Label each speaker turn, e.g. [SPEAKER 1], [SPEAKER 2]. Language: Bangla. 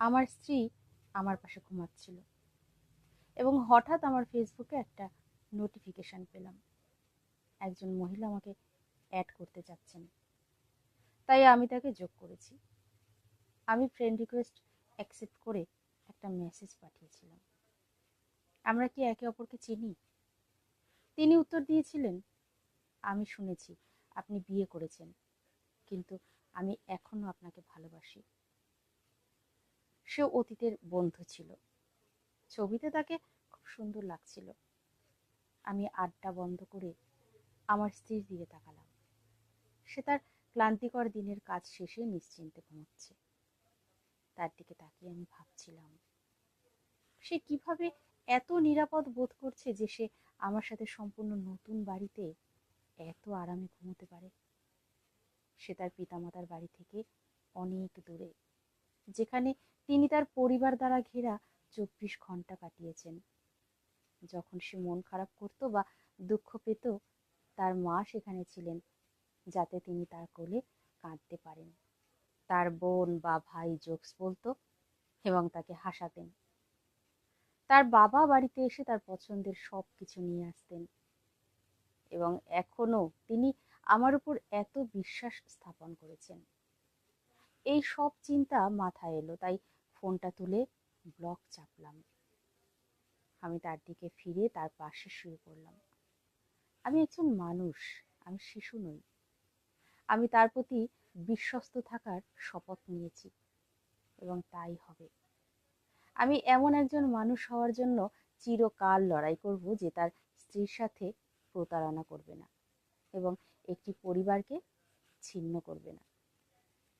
[SPEAKER 1] আমার স্ত্রী আমার পাশে ঘুমাচ্ছিল। এবং হঠাৎ আমার ফেসবুকে একটা নোটিফিকেশান পেলাম। একজন মহিলা আমাকে অ্যাড করতে চাচ্ছেন তাই আমি তাকে যোগ করেছি। আমি ফ্রেন্ড রিকোয়েস্ট অ্যাকসেপ্ট করে একটা মেসেজ পাঠিয়েছিলাম। আমরা কি একে অপরকে চিনি? তিনি উত্তর দিয়েছিলেন, আমি শুনেছি, আপনি বিয়ে করেছেন, কিন্তু আমি এখনও আপনাকে ভালোবাসি। সে অতীতের বন্ধু ছিল। ছবিতে তাকে খুব সুন্দর লাগছিল। আমি আড্ডা বন্ধ করে আমার স্ত্রীর দিকে তাকালাম। সে তার ক্লান্তিকর দিনের কাজ শেষে নিশ্চিন্তে ঘুমোচ্ছে। তার দিকে তাকিয়ে আমি ভাবছিলাম, সে কীভাবে এত নিরাপদ বোধ করছে যে সে আমার সাথে সম্পূর্ণ নতুন বাড়িতে এত আরামে ঘুমোতে পারে? সে তার পিতামাতার বাড়ি থেকে অনেক দূরে, যেখানে তিনি তার পরিবার দ্বারা ঘেরা চব্বিশ ঘণ্টা কাটিয়েছেন। যখন সে মন খারাপ করত বা দুঃখ পেত, তার মা সেখানে ছিলেন, যাতে তিনি তার কোলে কাঁদতে পারেন। তার বোন বা ভাই জোকস বলতো এবং তাকে হাসাতেন। তার বাবা বাড়িতে এসে তার পছন্দের সব কিছু নিয়ে আসতেন এবং এখনও তিনি আমার উপর এত বিশ্বাস স্থাপন করেছেন। এই সব চিন্তা মাথায় এলো, তাই ফোনটা তুলে ব্লক চাপলাম। আমি তার দিকে ফিরে তার পাশে শুয়ে পড়লাম। আমি একজন মানুষ, আমি শিশু নই। আমি তার প্রতি বিশ্বস্ত থাকার শপথ নিয়েছি এবং তাই হবে। আমি এমন একজন মানুষ হওয়ার জন্য চিরকাল লড়াই করব যে তার স্ত্রীর সাথে প্রতারণা করবে না এবং একটি পরিবারকে ছিন্ন করবে না।